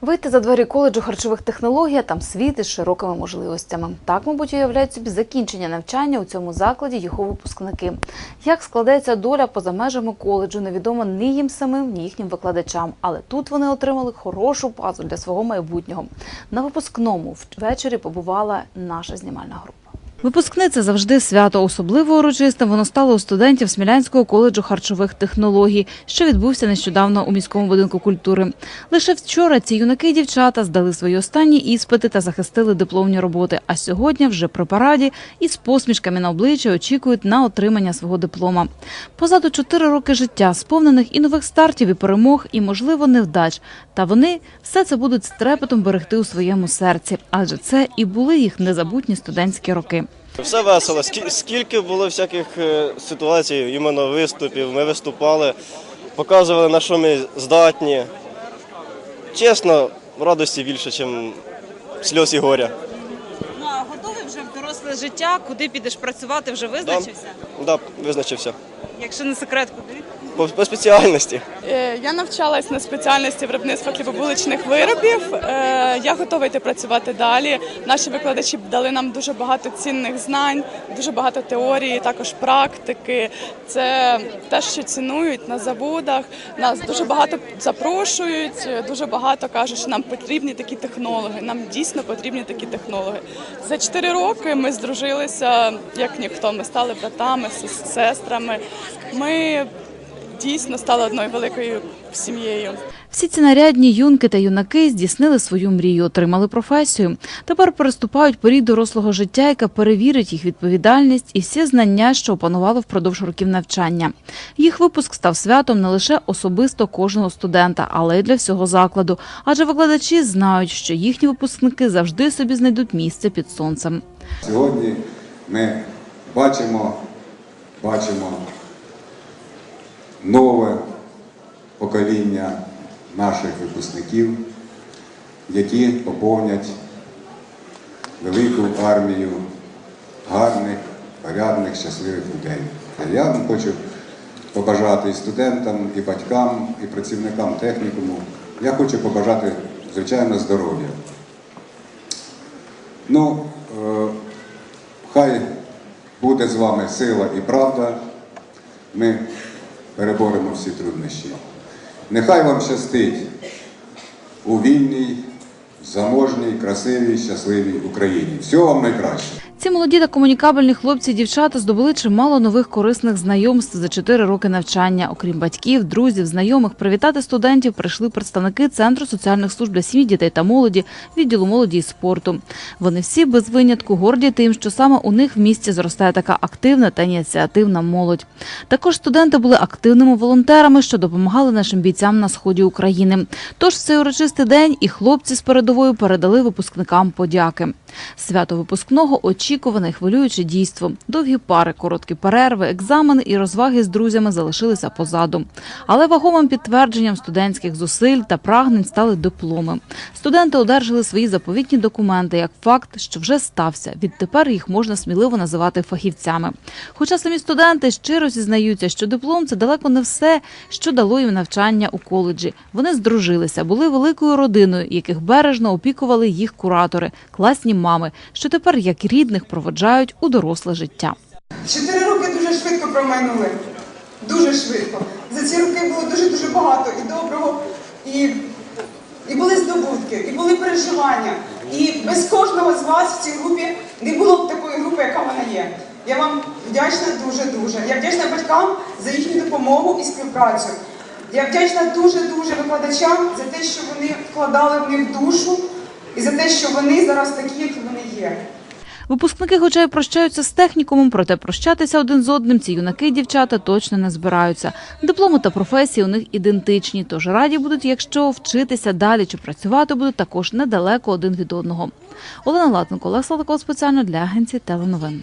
Вийти за двері коледжу харчових технологій, а там світ із широкими можливостями. Так, мабуть, уявляють собі закінчення навчання у цьому закладі його випускники. Як складається доля поза межами коледжу, невідомо ні їм самим, ні їхнім викладачам. Але тут вони отримали хорошу базу для свого майбутнього. На випускному ввечері побувала наша знімальна група. Випускне це завжди свято. Особливо урочистим воно стало у студентів Смілянського коледжу харчових технологій, що відбувся нещодавно у міському будинку культури. Лише вчора ці юнаки і дівчата здали свої останні іспити та захистили дипломні роботи. А сьогодні вже при параді із посмішками на обличчі очікують на отримання свого диплома. Позаду чотири роки життя, сповнених і нових стартів, і перемог, і можливо невдач. Та вони все це будуть з трепетом берегти у своєму серці, адже це і були їх незабутні студентські роки. Все весело. Скільки було всяких е, ситуацій, іменно виступів, ми виступали, показували, на що ми здатні. Чесно, радості більше, ніж сльоз і горя. Ну а готовий вже в доросле життя, куди підеш працювати, вже визначився? Да, визначився. Якщо не секрет, куди? По, по спеціальності. Е, Я навчалась на спеціальності виробництва хлібобуличних виробів. Е, Я готова йти працювати далі. Наші викладачі дали нам дуже багато цінних знань, дуже багато теорії, також практики. Це те, що цінують на заводах. Нас дуже багато запрошують, дуже багато кажуть, що нам потрібні такі технологи. Нам дійсно потрібні такі технологи. За 4 роки ми здружилися як ніхто. Ми стали братами, сестрами. Ми дійсно стали одною великою сім'єю. Всі ці нарядні юнки та юнаки здійснили свою мрію, отримали професію. Тепер переступають поріг дорослого життя, яка перевірить їх відповідальність і всі знання, що опанували впродовж років навчання. Їх випуск став святом не лише особисто кожного студента, але й для всього закладу. Адже викладачі знають, що їхні випускники завжди собі знайдуть місце під сонцем. Сьогодні ми бачимо, бачимо нове покоління наших випускників, які поповнять велику армію гарних, порядних, щасливих людей. Я вам хочу побажати і студентам, і батькам, і працівникам технікуму. Я хочу побажати, звичайно, здоров'я. Ну, е, хай буде з вами сила і правда. Ми переборемо всі труднощі. Нехай вам щастить у вільній, заможній, красивій, щасливій Україні. Всього вам найкраще. Ці молоді та комунікабельні хлопці і дівчата здобули чимало нових корисних знайомств за чотири роки навчання. Окрім батьків, друзів, знайомих, привітати студентів прийшли представники Центру соціальних служб для сім'ї, дітей та молоді, відділу молоді і спорту. Вони всі без винятку горді тим, що саме у них в місті зростає така активна та ініціативна молодь. Також студенти були активними волонтерами, що допомагали нашим бійцям на сході України. Тож в цей урочистий день і хлопці з передовою передали випускникам подяки. Свято випускного очікуване і хвилююче дійство. Довгі пари, короткі перерви, екзамени і розваги з друзями залишилися позаду. Але вагомим підтвердженням студентських зусиль та прагнень стали дипломи. Студенти одержали свої заповітні документи як факт, що вже стався. Відтепер їх можна сміливо називати фахівцями. Хоча самі студенти щиро зізнаються, що диплом це далеко не все, що дало їм навчання у коледжі. Вони здружилися, були великою родиною, яких бережно опікували їх куратори, класні мами, що тепер як рідних проводжають у доросле життя. Чотири роки дуже швидко промайнули. Дуже швидко. За ці роки було дуже-дуже багато і доброго, і, і були здобутки, і були переживання. І без кожного з вас в цій групі не було б такої групи, яка вона є. Я вам вдячна дуже-дуже. Я вдячна батькам за їхню допомогу і співпрацю. Я вдячна дуже-дуже викладачам за те, що вони вкладали в них душу, і за те, що вони зараз такі, які вони є. Випускники, хоча й прощаються з технікумом, проте прощатися один з одним ці юнаки і дівчата точно не збираються. Дипломи та професії у них ідентичні, тож раді будуть, якщо вчитися далі чи працювати будуть також недалеко один від одного. Олена Латенко, Олег Слатаков спеціально для агенції теленовин.